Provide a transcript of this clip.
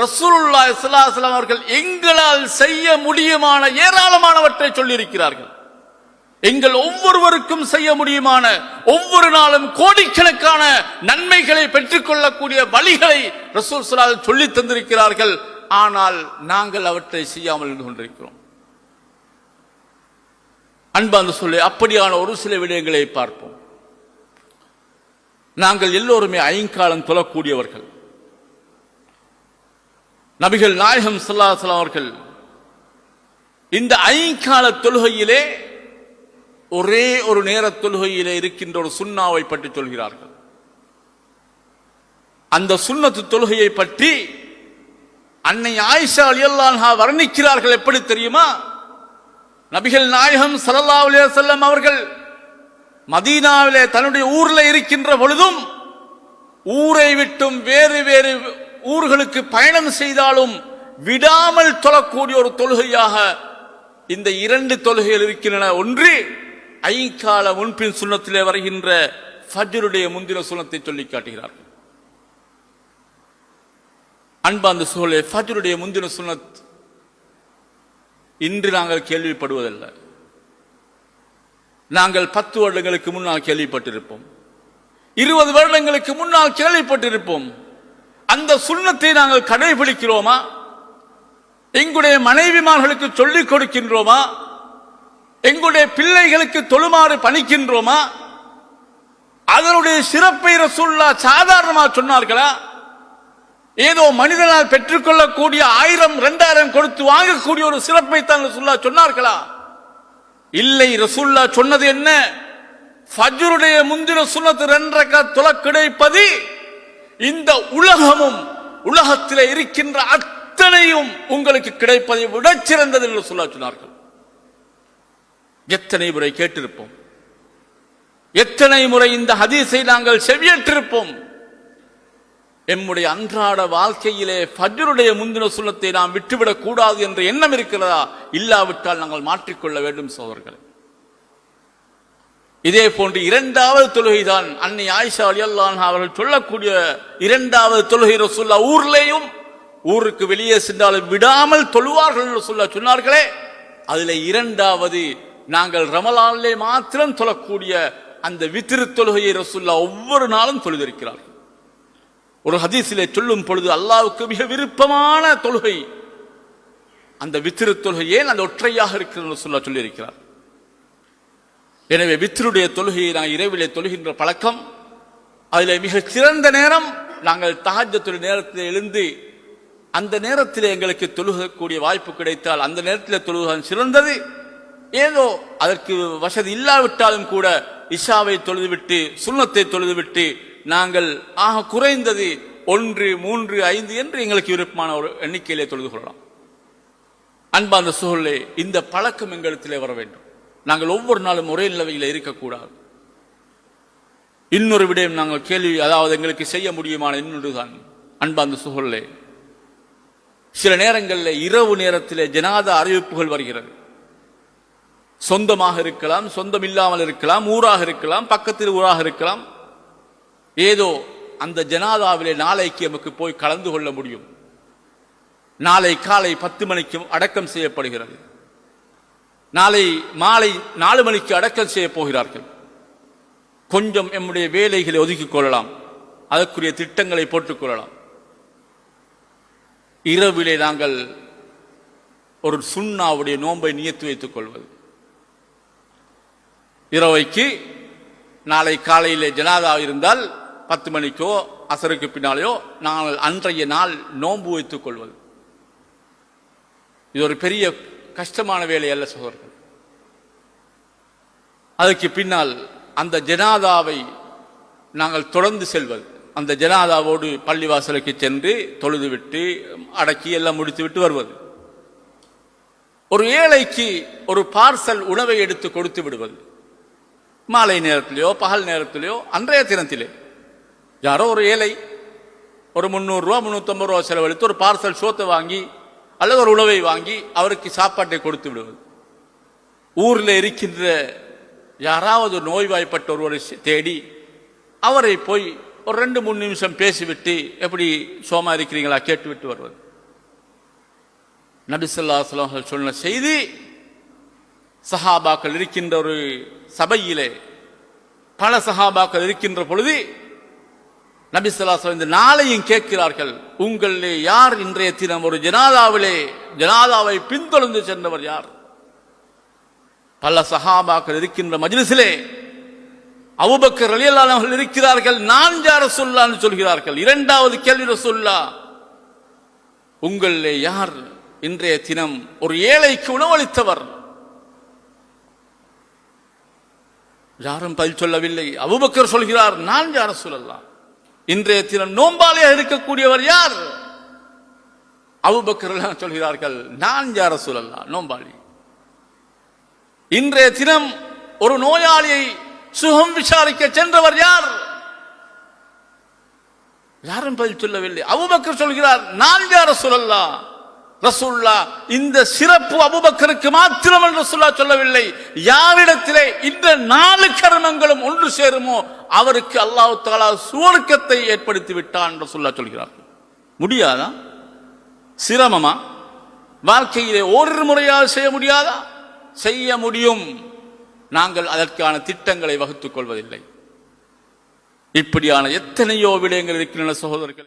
ரசூலுல்லா இஸ்லாஸ்லாம் அவர்கள் எங்களால் செய்ய முடியுமான ஏராளமானவற்றை சொல்லியிருக்கிறார்கள். எங்கள் ஒவ்வொருவருக்கும் செய்ய முடியுமான ஒவ்வொரு நாளும் கோடிக்கணக்கான நன்மைகளை பெற்றுக்கொள்ளக்கூடிய வழிகளை ரசூல் சலாஹ் சொல்லி தந்திருக்கிறார்கள். ஆனால் நாங்கள் அவற்றை செய்யாமல் இருந்து கொண்டிருக்கிறோம். அன்பாந்து சொல்லி அப்படியான ஒரு சில விடயங்களை பார்ப்போம். நாங்கள் எல்லோருமே ஐங்காலம் தொழக்கூடியவர்கள். நபிகள் நாயகம் ஸல்லல்லாஹு அவர்கள் இந்த ஐங்கால தொழுகையிலே ஒரே ஒரு நேர தொழுகையிலே இருக்கின்ற ஒரு சுண்ணாவை பற்றி சொல்கிறார்கள். அந்த சுண்ணத்து தொழுகையை பற்றி அன்னை ஆயிஷா அலியல்லான்ஹா வர்ணிக்கிறார்கள். எப்படி தெரியுமா? நபிகள் நாயகம் ஸல்லல்லாஹு அலைஹி அவர்கள் மதீனாவிலே தன்னுடைய ஊர்ல இருக்கின்ற பொழுதும் ஊரை விட்டும் வேறு வேறு ஊர்களுக்கு பயணம் செய்தாலும் விடாமல் தொழக்கூடிய ஒரு தொழுகையாக இந்த இரண்டு தொழுகைகள் இருக்கின்றன. ஒன்று ஐங்கால முன்பின் சுண்ணத்திலே வருகின்ற ஃபஜ்ருடைய முந்தின சுண்ணத்தை சொல்லி காட்டுகிறார். அன்பாந்த சூழலே ஃபஜ்ருடைய முந்தின சுண்ணத் இன்று நாங்கள் கேள்விப்படுவதில்லை. நாங்கள் பத்து வருடங்களுக்கு முன்னால் கேள்விப்பட்டிருப்போம். இருபது வருடங்களுக்கு முன்னால் கேள்விப்பட்டிருப்போம். அந்த சுண்ணத்தை நாங்கள் கடைபிடிக்கிறோமா? எங்களுடைய மனைவிமார்களுக்கு சொல்லிக் கொடுக்கின்றோமா? எங்களுடைய பிள்ளைகளுக்கு தொழுமாறு பணிக்கின்றோமா? அதனுடைய சிறப்பை ரசூல்லா சாதாரணமாக சொன்னார்களா? ஏதோ மனிதனால் பெற்றுக்கொள்ளக்கூடிய ஆயிரம் ரெண்டாயிரம் கொடுத்து வாங்கக்கூடிய ஒரு சிறப்பை தான் ரசூல்லா சொன்னார்களா? இல்லை ரசூல்லா சொன்னது என்ன? ஃபஜ்ருடைய முந்தின சுனத்து ரெண்டரை துல கிடைப்பது இந்த உலகமும் உலகத்தில் இருக்கின்ற அத்தனையும் உங்களுக்கு கிடைப்பதை விட சிறந்தது என்று சொல்ல சொன்னார்கள். எத்தனை முறை கேட்டிருப்போம். எத்தனை முறை இந்த ஹதீஸை நாங்கள் செவியேற்றிருப்போம். எம்முடைய அன்றாட வாழ்க்கையிலே ஃபஜ்ருடைய முந்தின சுலத்தை நாம் விட்டுவிடக் கூடாது என்ற எண்ணம் இருக்கிறதா? இல்லாவிட்டால் நாங்கள் மாற்றிக்கொள்ள வேண்டும் சோதர்களே இதே போன்று இரண்டாவது தொழுகைதான் அன்னை ஆயிஷா அலியல்லான் அவர்கள் சொல்லக்கூடிய இரண்டாவது தொழுகை ரசுல்லா ஊர்லேயும் ஊருக்கு வெளியே சென்றாலும் விடாமல் தொழுவார்கள் என்று சொல்ல சொன்னார்களே. அதுல இரண்டாவது நாங்கள் ரமலானிலே மாத்திரம் தொழக்கூடிய அந்த வித்திரு தொழுகையை ரசுல்லா ஒவ்வொரு நாளும் தொழுதிருக்கிறார்கள். ஒரு ஹதீஸிலே சொல்லும் பொழுது அல்லாவுக்கு மிக விருப்பமான தொழுகை. அந்த வித்திரு தொழுகை ஏன் அந்த ஒற்றையாக இருக்கிறது சொல்ல சொல்லியிருக்கிறார். எனவே வித்தருடைய தொழுகையை நான் இரவிலே தொழுகின்ற பழக்கம். அதில் மிக சிறந்த நேரம் நாங்கள் தஹஜத்துடைய நேரத்தில் எழுந்து அந்த நேரத்தில் எங்களுக்கு தொழுகக்கூடிய வாய்ப்பு கிடைத்தால் அந்த நேரத்தில் தொழுகதான் சிறந்தது. ஏதோ அதற்கு வசதி இல்லாவிட்டாலும் கூட இஷாவை தொழுதுவிட்டு சுண்ணத்தை தொழுதுவிட்டு நாங்கள் ஆக குறைந்தது ஒன்று மூன்று ஐந்து என்று எங்களுக்கு விருப்பமான ஒரு எண்ணிக்கையிலே தொழுது கொள்ளலாம். அன்பார்ந்த சூழலே இந்த பழக்கம் எங்களிடத்திலே வர வேண்டும். நாங்கள் ஒவ்வொரு நாளும் ஒரே நிலவையில் இருக்கக்கூடாது. இன்னொரு விடயம் நாங்கள் கேள்வி அதாவது எங்களுக்கு செய்ய முடியுமான இன்னொரு தான் சுகொல்லே சில நேரங்களில் இரவு நேரத்தில் ஜனாத அறிவிப்புகள் வருகிறது. சொந்தமாக இருக்கலாம் சொந்தம் இல்லாமல் இருக்கலாம் ஊராக இருக்கலாம் பக்கத்தில் ஊராக இருக்கலாம். ஏதோ அந்த ஜனாதாவிலே நாளைக்கு நமக்கு போய் கலந்து கொள்ள முடியும். நாளை காலை பத்து மணிக்கு அடக்கம் செய்யப்படுகிறது. நாளை மாலை நாலு மணிக்கு அடக்கல் செய்ய போகிறார்கள். கொஞ்சம் எம்முடைய வேலைகளை ஒதுக்கிக் கொள்ளலாம். அதற்குரிய திட்டங்களை போட்டுக் கொள்ளலாம். இரவிலே நாங்கள் ஒரு சுண்ணாவுடைய நோன்பை நியத்து வைத்துக் கொள்வது. இரவைக்கு நாளை காலையிலே ஜனாதா இருந்தால் பத்து மணிக்கோ அசருக்கு பின்னாலேயோ நாங்கள் அன்றைய நாள் நோன்பு வைத்துக் கொள்வது. இது ஒரு பெரிய கஷ்டமான வேலை அல்ல சகோதரர்கள். அதுக்கு பின்னால் அந்த ஜனாதாவை நாங்கள் தொடர்ந்து செல்வது. அந்த ஜனாதாவோடு பள்ளிவாசலுக்கு சென்று தொழுதுவிட்டு அடக்கி எல்லாம் முடித்து விட்டு வருவது. ஒரு ஏழைக்கு ஒரு பார்சல் உணவை எடுத்து கொடுத்து விடுவது. மாலை நேரத்திலேயோ பகல் நேரத்திலேயோ அன்றைய தினத்திலே. யாரோ ஒரு ஏழை ஒரு முந்நூறுரூவா முந்நூற்றம்பது ரூபா செலவழித்து ஒரு பார்சல் சோத்தை வாங்கி அல்லது ஒரு உணவை வாங்கி அவருக்கு சாப்பாட்டை கொடுத்து விடுவது. ஊரில் இருக்கின்ற யாராவது நோய்வாய்ப்பட்ட ஒருவரை தேடி அவரை போய் ஒரு ரெண்டு மூணு நிமிஷம் பேசிவிட்டு எப்படி சோமா இருக்கிறீங்களா கேட்டுவிட்டு வருவது. நபிசல்லா சொன்ன செய்தி சஹாபாக்கள் இருக்கின்ற ஒரு சபையிலே பல சஹாபாக்கள் இருக்கின்ற பொழுது நபிசல்லா இந்த நாளையும் கேட்கிறார்கள் உங்களிலே யார் இன்றைய தினம் ஒரு ஜனாதாவிலே ஜனாதாவை பின்தொடர்ந்து சென்றவர் யார்? பல சஹாபாக்கள் இருக்கின்ற மஜ்லிஸிலே அவுபக்கர் ரலியல்லாஹு இருக்கிறார்கள் நான் யார் சொல்லான்னு சொல்கிறார்கள். இரண்டாவது கேள்வி சொல்லா உங்களிலே யார் இன்றைய தினம் ஒரு ஏழைக்கு உணவளித்தவர்? யாரும் பதில் சொல்லவில்லை. அவுபக்கர் சொல்கிறார் நான் யார சொல்லலாம் இன்றைய தினம் நோம்பாளியாக இருக்கக்கூடியவர் யார்? அவுபக்கர் எல்லாம் சொல்கிறார்கள் நான் யார சூழல்லா நோம்பாளி. இன்றைய தினம் ஒரு நோயாளியை சுகம் விசாரிக்க சென்றவர் யார்? யாரும் பதில் சொல்லவில்லை. அவுபக்கர் சொல்கிறார் நான் யார சூழல்லா ரசூல்லா இந்த சிறப்பு அபுபக்கருக்கு மாத்திரம் என்று ரசூல்லா சொல்லவில்லை. யாரிடத்திலே இந்த நாலு கர்மங்களும் ஒன்று சேருமோ அவருக்கு அல்லாஹு தாலா சுவர்க்கத்தை ஏற்படுத்தி விட்டான் என்று சொல்லா சொல்கிறார் முடியாதா? சிரமமா? வாழ்க்கையிலே ஒரு முறையாக செய்ய முடியாதா? செய்ய முடியும். நாங்கள் அதற்கான திட்டங்களை வகுத்துக் கொள்வதில்லை. இப்படியான எத்தனையோ விடயங்கள் இருக்கின்றன சகோதரர்கள்.